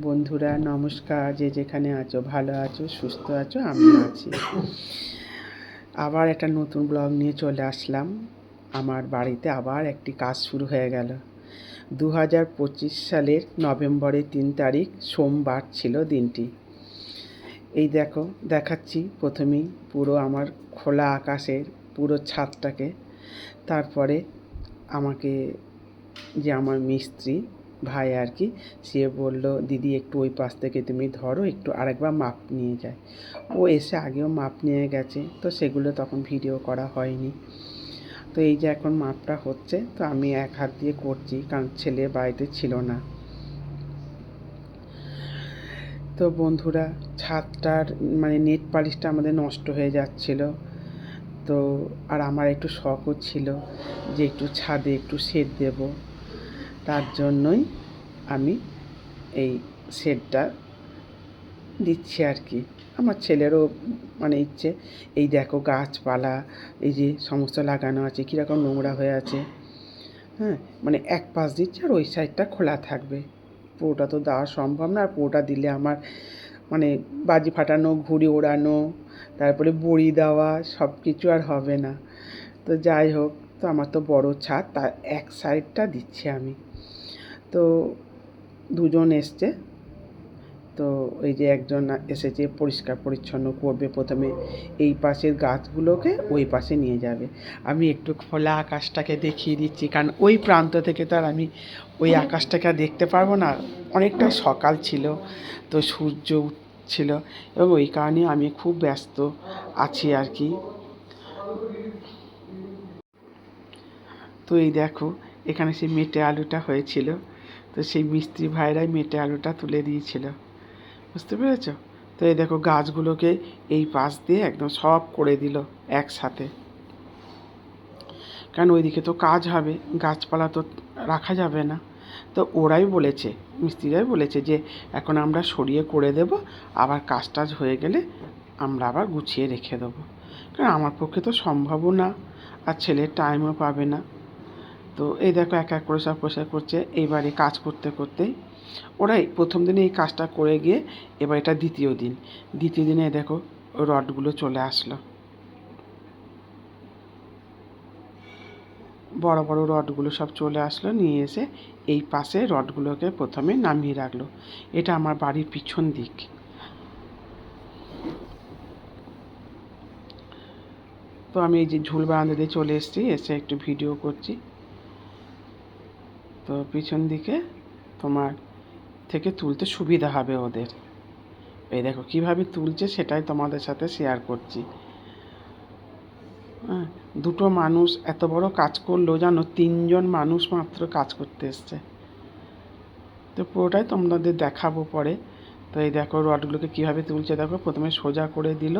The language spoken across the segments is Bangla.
বন্ধুরা, নমস্কার। যে যেখানে আছো, ভালো আছো, সুস্থ আছো আমি আছি। আবার একটা নতুন ব্লগ নিয়ে চলে আসলাম। আমার বাড়িতে আবার একটি কাজ শুরু হয়ে গেল। দু হাজার পঁচিশ সালের নভেম্বরের তিন তারিখ, সোমবার ছিল দিনটি। এই দেখো, দেখাচ্ছি প্রথমেই পুরো আমার খোলা আকাশের পুরো ছাদটাকে। তারপরে আমাকে যে আমার মিস্ত্রি ভাই আর কি সে বলল, দিদি, একটু ওই পাশ থেকে তুমি ধরো, একটু আরেকবার মাপ নিয়ে যায় ও এসে আগেও মাপ নিয়ে গেছে, তো সেগুলো তখন ভিডিও করা হয়নি। তো এই যে এখন মাপটা হচ্ছে, তো আমি এক হাত দিয়ে করছি, কারণ ছেলে বাড়িতে ছিল না। তো বন্ধুরা, ছাদটার মানে নেট পালিশটা আমাদের নষ্ট হয়ে যাচ্ছিল। তো, আর আমার একটু শখও ছিল যে একটু ছাদে একটু শেড দেব। তার জন্যই আমি এই শেডটা দিচ্ছি আর কি। আমার ছেলেরও মানে ইচ্ছে, এই দেখো গাছপালা, এই যে সমস্ত লাগানো আছে, কীরকম নোংরা হয়ে আছে। হ্যাঁ মানে এক পাশ দিচ্ছে আর ওই সাইডটা খোলা থাকবে। পুরোটা তো দেওয়া সম্ভব না, আর পুরোটা দিলে আমার মানে বাজি ফাটানো, ঘুড়ি ওড়ানো, তারপরে বড়ি দেওয়া সব কিছু আর হবে না। তো যাই হোক তো আমার তো বড় ছাদ, তার এক সাইডটা দিচ্ছি আমি। তো দুজন এসছে। তো এই যে একজন এসেছে, পরিষ্কার পরিচ্ছন্ন করবে প্রথমে। এই পাশের গাছগুলোকে ওই পাশে নিয়ে যাবে। আমি একটু খোলা আকাশটাকে দেখিয়ে দিচ্ছি, কারণ ওই প্রান্ত থেকে তো আর আমি ওই আকাশটাকে দেখতে পারব না। অনেকটা সকাল ছিল, তো সূর্য উঠছিল এবং ওই কারণে আমি খুব ব্যস্ত আছি আর কি। তো এই দেখো, এখানে সেই মেটে আলুটা হয়েছিল। তো সেই মিস্ত্রি ভাইরাই মেটে আলুটা তুলে দিয়েছিল। বুঝতে পেরেছ? তো এই দেখো, গাছগুলোকে এই পাশ দিয়ে একদম সব করে দিল একসাথে। কারণ ওইদিকে তো কাজ হবে, গাছপালা তো রাখা যাবে না। তো ওরাই বলেছে, মিস্ত্রিরাই বলেছে যে, এখন আমরা সরিয়ে করে দেব, আবার কাজ টাজ হয়ে গেলে আমরা আবার গুছিয়ে রেখে দেবো। কারণ আমার পক্ষে তো সম্ভবও না, আর ছেলের টাইমও পাবে না। তো এই দেখো এক এক করে সব পোশাক করছে এইবারে কাজ করতে করতেই ওরাই প্রথম দিনে এই কাজটা করে গিয়ে এবার এটা দ্বিতীয় দিন। দ্বিতীয় দিনে দেখো রডগুলো চলে আসলো। বড় বড় রডগুলো সব চলে আসলো, নিয়ে এসে এই পাশে রডগুলোকে প্রথমে নামিয়ে রাখল। এটা আমার বাড়ির পিছন দিক। তো আমি এই যে ঝুল বারান্দা দিয়ে চলে এসেছি, এসে একটু ভিডিও করছি। তো পিছন দিকে তোমার থেকে তুলতে সুবিধা হবে ওদের। এই দেখো, কীভাবে তুলছে সেটাই তোমাদের সাথে শেয়ার করছি। হ্যাঁ দুটো মানুষ এত বড় কাজ করল জানো, তিনজন মানুষ মাত্র কাজ করতে এসছে। তো পুরোটাই তোমাদের দেখাবো পরে। তো এই দেখো রডগুলোকে কীভাবে তুলছে দেখো, প্রথমে সোজা করে দিল।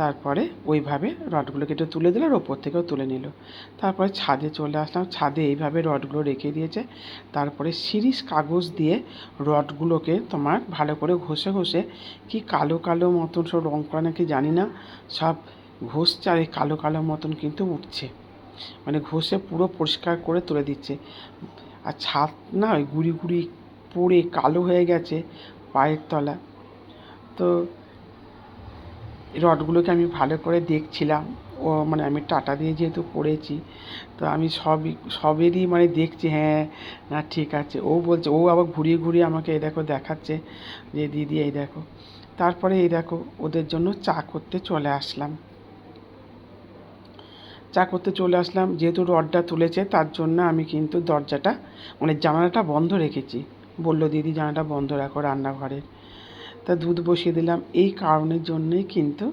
তারপরে ওইভাবে রডগুলোকে একটু তুলে দিল আর ওপর থেকেও তুলে নিল। তারপরে ছাদে চলে আসলাম। ছাদে এইভাবে রডগুলো রেখে দিয়েছে। তারপরে সিরিজ কাগজ দিয়ে রডগুলোকে তোমার ভালো করে ঘষে ঘষে কি কালো কালো মতন সব রং করা নাকি জানি না, সব এই কালো কালো মতন কিন্তু উঠছে। মানে ঘষে পুরো পরিষ্কার করে তুলে দিচ্ছে। আর ছাদ না ওই গুড়ি গুড়ি পড়ে কালো হয়ে গেছে পায়ের তলা। তো রডগুলোকে আমি ভালো করে দেখছিলাম। ও মানে আমি টাটা দিয়ে যেহেতু করেছি তো আমি সবই, সবেরই মানে দেখছি হ্যাঁ না, ঠিক আছে। ও বলছে, ও আবার ঘুরিয়ে ঘুরিয়ে আমাকে এই দেখো দেখাচ্ছে যে, দিদি, এই দেখো। তারপরে এই দেখো, ওদের জন্য চা করতে চলে আসলাম। চা করতে চলে আসলাম, যেহেতু রডটা তুলেছে, তার জন্য আমি কিন্তু দরজাটা মানে জানালাটা বন্ধ রেখেছি। বলল, দিদি, জানালাটা বন্ধ রাখো রান্নাঘরের। তা দুধ বসিয়ে দিলাম। এই কারণের জন্যই কিন্তু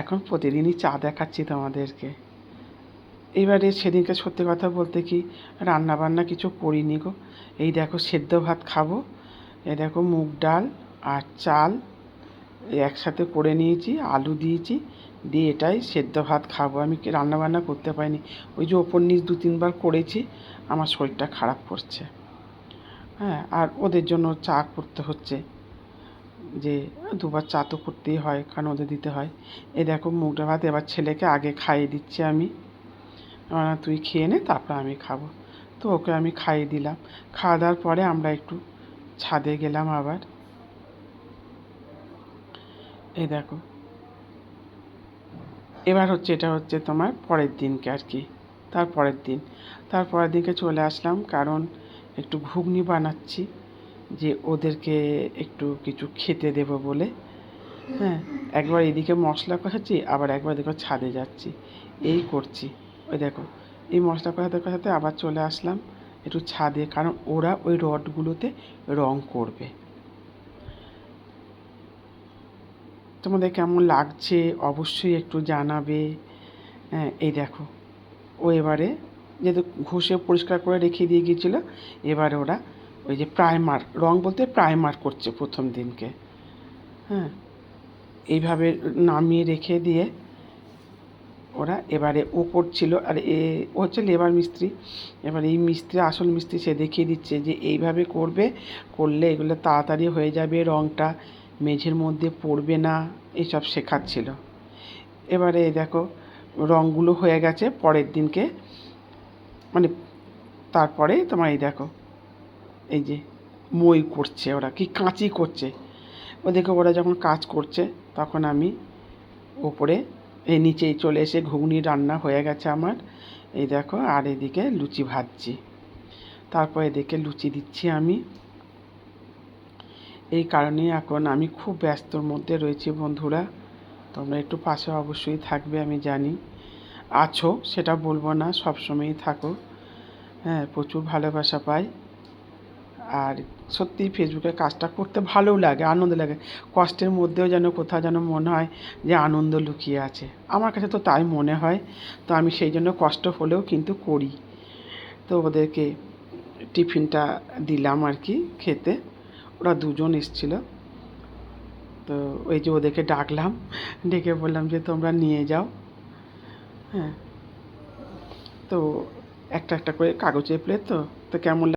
এখন প্রতিদিনই চা দেখাচ্ছি তোমাদেরকে। এবারে সেদিনকে সত্যি কথা বলতে কি রান্না বান্না কিছু করিনি গো। এই দেখো সেদ্ধ ভাত খাব, এই দেখো মুগ ডাল আর চাল একসাথে করে নিয়েছি, আলু দিয়েছি, দিয়ে এটাই সেদ্ধ ভাত খাব। আমি কি রান্না বান্না করতে পারিনি। ওই যে ওপর নিচ দু তিনবার করেছি, আমার শরীরটা খারাপ করছে। হ্যাঁ আর ওদের জন্য চা করতে হচ্ছে। যে দুবার চা তো করতেই হয় কারণ ওদের দিতে হয়। এই দেখো মুগটা ভাত এবার ছেলেকে আগে খাইয়ে দিচ্ছি আমি। তুই খেয়ে নে, তারপর আমি খাব। তো ওকে আমি খাইয়ে দিলাম। খাওয়া দাওয়ার পরে আমরা একটু ছাদে গেলাম আবার। এই দেখো। এবার হচ্ছে, এটা হচ্ছে তোমার পরের দিনকে আর কি, তার পরের দিন। তার পরের দিনকে চলে আসলাম, কারণ একটু ঘুগনি বানাচ্ছি। যে ওদেরকে একটু কিছু খেতে দেবো বলে। হ্যাঁ একবার এদিকে মশলা কষাচ্ছি, আবার একবার দেখো ছাদে যাচ্ছি। এই করছি। ওই দেখো, এই মশলা কষাতে কষাতে আবার চলে আসলাম একটু ছাদে, কারণ ওরা ওই রডগুলোতে রং করবে। তোমাদের কেমন লাগছে অবশ্যই একটু জানাবে। হ্যাঁ এই দেখো, ও এবারে যেহেতু ঘষে পরিষ্কার করে রেখে দিয়ে গিয়েছিল, এবারে ওরা ওই যে প্রাইমার রং বলতে প্রাইমার করছে প্রথম দিনকে। হ্যাঁ এইভাবে নামিয়ে রেখে দিয়ে ওরা এবারে ও করছিল আর এ, ও হচ্ছে লেবার মিস্ত্রি। এবার এই মিস্ত্রি, আসল মিস্ত্রি সে দেখিয়ে দিচ্ছে যে এইভাবে করবে, করলে এগুলো তাড়াতাড়ি হয়ে যাবে রঙটা মেঝের মধ্যে পড়বে না, এসব শেখাচ্ছিল। এবারে দেখো রঙগুলো হয়ে গেছে পরের দিনকে। মানে তারপরে তোমার এই দেখো এই যে মই করছে ওরা, কি কাঁচি করছে। ওদেরকে ওরা যখন কাজ করছে, তখন আমি ওপরে, এই নিচেই চলে এসে ঘুগনি রান্না হয়ে গেছে আমার। এই দেখো, আর এদিকে লুচি ভাজছি। তারপর এদিকে লুচি দিচ্ছি আমি। এই কারণে এখন আমি খুব ব্যস্তর মধ্যে রয়েছি বন্ধুরা। তোমরা একটু পাশে অবশ্যই থাকবে, আমি জানি। আছো, সেটা বলব না, সবসময়ই থাকো। হ্যাঁ প্রচুর ভালোবাসা পাই। আর সত্যি ফেসবুকে কাজটা করতে ভালোও লাগে, আনন্দ লাগে। কষ্টের মধ্যেও যেন কোথাও যেন মনে হয় যে আনন্দ লুকিয়ে আছে। আমার কাছে তো তাই মনে হয়। তো আমি সেই জন্য কষ্ট হলেও কিন্তু করি। তো ওদেরকে টিফিনটা দিলাম আর কি খেতে। ওরা দুজন এসছিল। তো ওই যে ওদেরকে ডাকলাম। ডেকে বললাম যে, তোমরা নিয়ে যাও। হ্যাঁ। তো একটা একটা করে কাগজে প্লেট তো তো কেমন